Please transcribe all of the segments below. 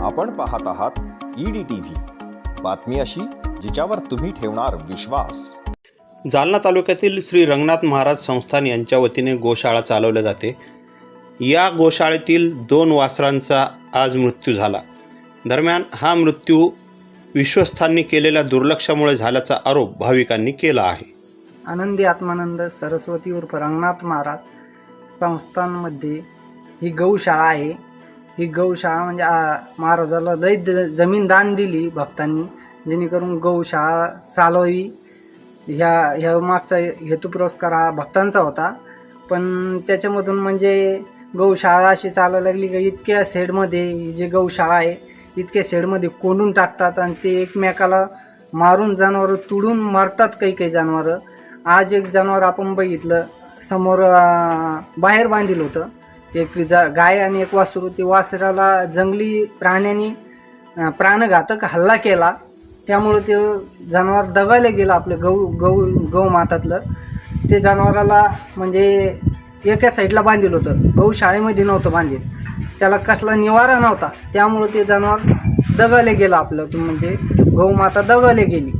आपण पाहत आहात ईडी टीव्ही बातमी अशी जिच्यावर तुम्ही ठेवणार विश्वास. जालना तालुक्यातील श्री रंगनाथ महाराज संस्थान यांच्या वतीने गोशाळा चालवल्या जाते. या गोशाळेतील दोन वासरांचा आज मृत्यू झाला. दरम्यान हा मृत्यू विश्वस्थांनी केलेल्या दुर्लक्षामुळे झाल्याचा आरोप भाविकांनी केला आहे. आनंदी आत्मानंद सरस्वती उर्फ रंगनाथ महाराज संस्थांमध्ये ही गौशाळा आहे. ही गौशाळा म्हणजे महाराजाला लय जमीन दान दिली भक्तांनी जेणेकरून गौशाळा चालवी ह्या ह्या मागचा हेतू पुरस्कार हा भक्तांचा होता. पण त्याच्यामधून म्हणजे गौशाळा अशी चालायला लागली का इतक्या शेडमध्ये जे जी गौशाळा आहे इतक्या शेडमध्ये कोंडून टाकतात आणि ते एकमेकाला मारून जनावरं तुडून मारतात काही काही जनावरं. आज एक जनावर आपण बघितलं समोर बाहेर बांधील होतं. एक जा गाय आणि एक वासरू ते वासराला जंगली प्राण्यांनी प्राणघातक हल्ला केला. त्यामुळं ते जनावर दगायला गेलं आपलं गहू गहू गहू मातातलं. ते जनावराला म्हणजे एका साईडला बांधील होतं. गौशाळेमध्ये नव्हतं बांधील. त्याला कसला निवारा नव्हता. त्यामुळं ते जनावर दगायला गेलं आपलं तो म्हणजे माता दगायला गेली.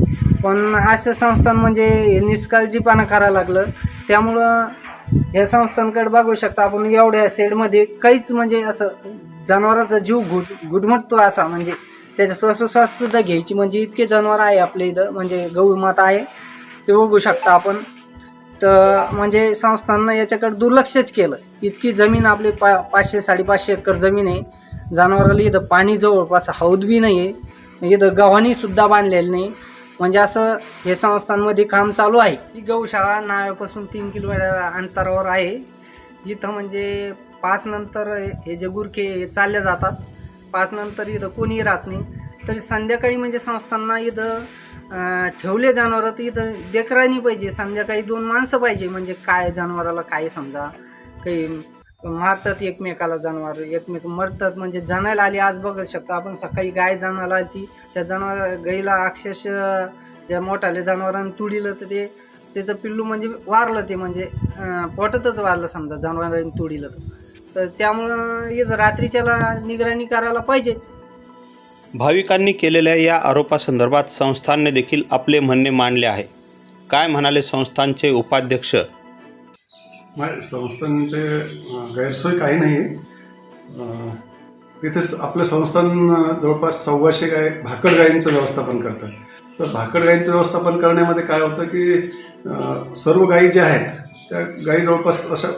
पण असं संस्थान म्हणजे निष्काळजीपणा करायला लागलं. त्यामुळं या संस्थांकडे बघू शकता आपण एवढ्या सेडमध्ये काहीच म्हणजे असं जनावराचा जीव घुट घुटमटतो असा म्हणजे त्याचा श्वासोश्वास सुद्धा घ्यायची म्हणजे इतके जनावर आहे आपल्या इथं म्हणजे गौमाता आहे ते बघू शकता आपण. तर म्हणजे संस्थांना याच्याकडे दुर्लक्षच केलं. इतकी जमीन आपली पा पाचशे साडेपाचशे एकर जमीन आहे. जनावराला इथं पाणी जवळपास हौद बी नाही आहे इथं गव्हाणी सुद्धा बांधलेलं नाही. म्हणजे असं हे संस्थांमध्ये काम चालू आहे. ही गौशाळा नाव्यापासून तीन किलोमीटर अंतरावर आहे. इथं म्हणजे पाच नंतर हे जे गुरखे हे चालले जातात पाच नंतर इथं कोणीही राहत नाही. तरी संध्याकाळी म्हणजे संस्थांना इथं ठेवले जनावरं तर इथं देखराणी पाहिजे. संध्याकाळी दोन माणसं पाहिजे. म्हणजे काय जनावराला काय समजा काही मारतात एकमेकाला जनावर एकमेक मरतात. म्हणजे जनायला आली आज बघू शकतो. आपण सकाळी गाय जनायला आली ती त्या जनावर गाईला अक्षरशः ज्या मोठाले जनावरांनी तुडीलं तर ते त्याचं पिल्लू म्हणजे वारलं ते. म्हणजे अं, पोटातच वारलं समजा जनावरांनी तुडीलं तर. तर त्यामुळं इथं रात्रीच्याला निगराणी करायला पाहिजेच. भाविकांनी केलेल्या या आरोपासंदर्भात संस्थानने देखील आपले म्हणणे मांडले आहे. काय म्हणाले संस्थानचे उपाध्यक्ष? नाही संस्थांचे गैरसोय काही नाही आहे तिथे स- आपलं संस्थान जवळपास सव्वाशे गाय भाकड गायींचं व्यवस्थापन करतं तर भाकड गायींचं व्यवस्थापन करण्यामध्ये काय होतं की सर्व गायी ज्या आहेत त्या गायी जवळपास अशा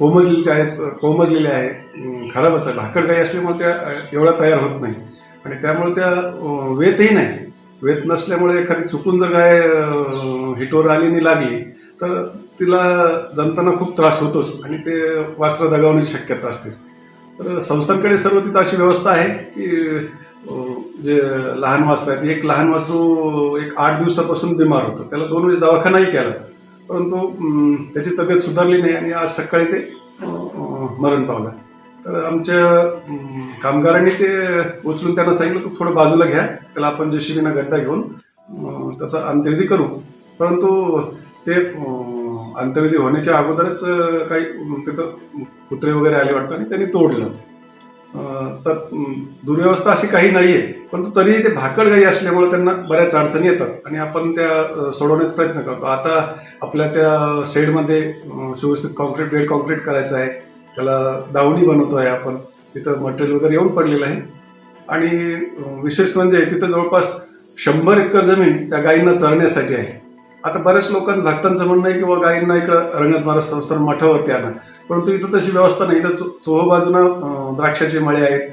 कोमजलेल्या आहेत कोमजलेल्या आहे खराबच आहे. भाकड गायी असल्यामुळे त्या एवढ्या तयार होत नाही. आणि त्यामुळे त्या वेतही नाही. वेत नसल्यामुळे एखादी चुकून जर गाय हिटोर आली आणि लागली तर तिला जनताना खूप त्रास होतोच आणि ते वास्त्र दगावण्याची शक्यता असतेच. तर संस्थांकडे सर्व तिथं अशी व्यवस्था आहे की जे लहान वासरं आहेत एक लहान वासरू एक आठ दिवसापासून बिमार होतं. त्याला दोन वेळेस दवाखानाही केला परंतु त्याची तब्येत सुधारली नाही आणि आज सकाळी ते मरण पावलं. तर आमच्या कामगारांनी ते उचलून त्यांना सांगितलं तू थोडं बाजूला घ्या. त्याला आपण जे गड्डा घेऊन त्याचा अंत्यविधी करू. परंतु ते अंत्यविधी होण्याच्या अगोदरच काही तिथं कुत्रे वगैरे आले वाटतं आणि त्यांनी तोडलं. तर दुर्व्यवस्था अशी काही नाही आहे परंतु तरीही ते भाकड गाई असल्यामुळे त्यांना बऱ्याच अडचणी येतात आणि आपण त्या सोडवण्याचा प्रयत्न करतो. आता आपल्या त्या शेडमध्ये सुव्यवस्थित कॉन्क्रीट बेड कॉन्क्रीट करायचं आहे त्याला दावणी बनवतो आहे आपण तिथं मटेरियल वगैरे येऊन पडलेलं आहे. आणि विशेष म्हणजे तिथं जवळपास शंभर एकर जमीन त्या गायींना चरण्यासाठी आहे. आता बऱ्याच लोकांचं भक्तांचं म्हणणं आहे की बाबा गायींना इकडं रंगत महाराज संस्थान मठावरती आणा. परंतु इथं तशी व्यवस्था नाही. इथं चोह बाजूनं द्राक्षाचे मळे आहेत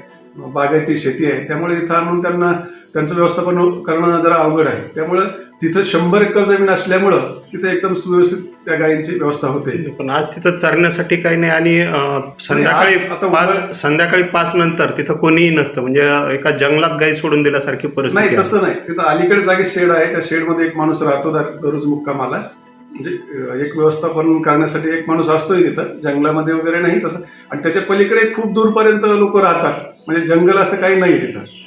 बागायती शेती आहे. त्यामुळे इथं आणून त्यांना त्यांचं व्यवस्थापन करणं जरा अवघड आहे. त्यामुळं तिथं शंभर एकर जमीन असल्यामुळं तिथे एकदम सुव्यवस्थित त्या गायींची व्यवस्था होते. पण आज तिथं चरण्यासाठी काही नाही आणि अं, संध्याकाळी आज- आता पाच संध्याकाळी पाच नंतर तिथं कोणीही नसतं. म्हणजे एका जंगलात गाई सोडून दिल्यासारखी परिस्थिती नाही आहे. तसं नाही. तिथं अलीकडे जागी शेड आहे. त्या शेडमध्ये एक माणूस राहतो दर- दररोज मुक्कामाला म्हणजे अं, एक व्यवस्थापन करण्यासाठी एक माणूस असतोय तिथं. जंगलामध्ये वगैरे नाही तसं. आणि त्याच्या पलीकडे खूप दूरपर्यंत लोक राहतात. म्हणजे जंगल असं काही नाही तिथं.